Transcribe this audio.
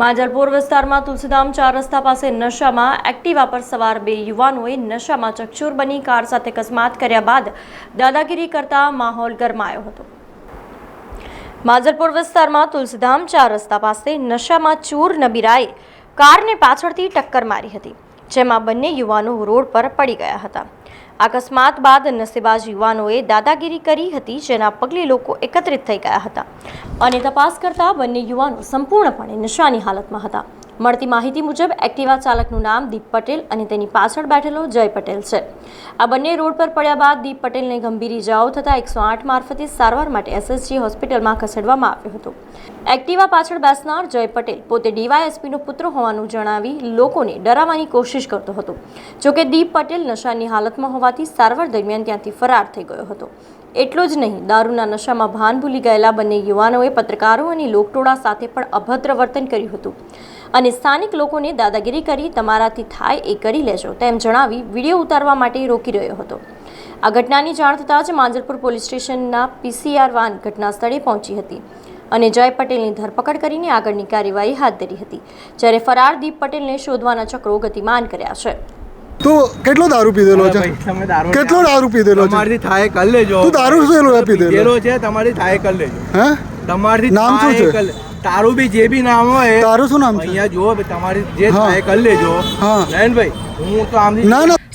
માંજલપુર વિસ્તારમાં તુલસીધામ ચાર રસ્તા પાસે નશામાં એક્ટિવા પર સવાર બે યુવાનોએ નશામાં ચકચૂર બની કાર સાથે અકસ્માત કર્યા બાદ દાદાગીરી કરતા માહોલ ગરમાયો હતો. માંજલપુર વિસ્તારમાં તુલસીધામ ચાર રસ્તા પાસે નશામાં ચૂર નબીરાએ કારને પાછળથી ટક્કર મારી હતી, જેમાં બંને યુવાનો રોડ પર પડી ગયા હતા. અકસ્માત બાદ નસેબાજ યુવાનોએ દાદાગીરી કરી હતી, જેના પગલે લોકો એકત્રિત થઈ ગયા હતા. અને તપાસ કરતા બંને યુવાનો સંપૂર્ણપણે નશાની હાલતમાં હતા. મળતી માહિતી મુજબ, એક્ટિવા ચાલકનું નામ દીપ પટેલ અને તેની પાછળ બેઠેલો જય પટેલ છે. આ બંને રોડ પર પડ્યા બાદ દીપ પટેલને ગંભીર ઇજાઓ થતાં એકસો આઠ મારફતે સારવાર માટે એસએસજી હોસ્પિટલમાં ખસેડવામાં આવ્યો હતો. એક્ટિવા પાછળ બેસનાર જય પટેલ પોતે ડીવાયએસપીનો પુત્ર હોવાનું જણાવી લોકોને ડરાવવાની કોશિશ કરતો હતો. જોકે દીપ પટેલ નશાની હાલતમાં હોવાથી સારવાર દરમિયાન ત્યાંથી ફરાર થઈ ગયો હતો. એટલું જ નહીં, દારૂના નશામાં ભાન ભૂલી ગયેલા બંને યુવાનોએ પત્રકારો અને લોકટોળા સાથે પણ અભદ્ર વર્તન કર્યું હતું. અને સ્થાનિક લોકોને દાદાગીરી કરી, તમારાથી થાય એ કરી લેજો, તેમ જણાવી વીડિયો ઉતારવા માટે રોકી રહ્યો હતો. આ ઘટનાની જાણ થતાં જ માંજલપુર પોલીસ સ્ટેશનના પીસીઆર વાન ઘટના સ્થળે પહોંચી હતી અને જય પટેલની ધરપકડ કરીને આગળની કાર્યવાહી હાથ ધરી હતી જ્યારે ફરાર દીપ પટેલને શોધવાના ચક્રો ગતિમાન કર્યા છે. તું કેટલો દારૂ પીધેલો છે? ભાઈ, તમે દારૂ કેટલો દારૂ પીધેલો છે? તમારી થાય કર લેજો. તું દારૂ શું પીધેલો? પીધેલો છે તમારી થાય કર લેજો. હે? તમારી નામ શું છે? તારું બી જે બી નામ હોય તારું શું નામ છે? અહીંયા જો તમારી જે થાય કરી લેજો. હા. નયનભાઈ હું તો આમ ના ના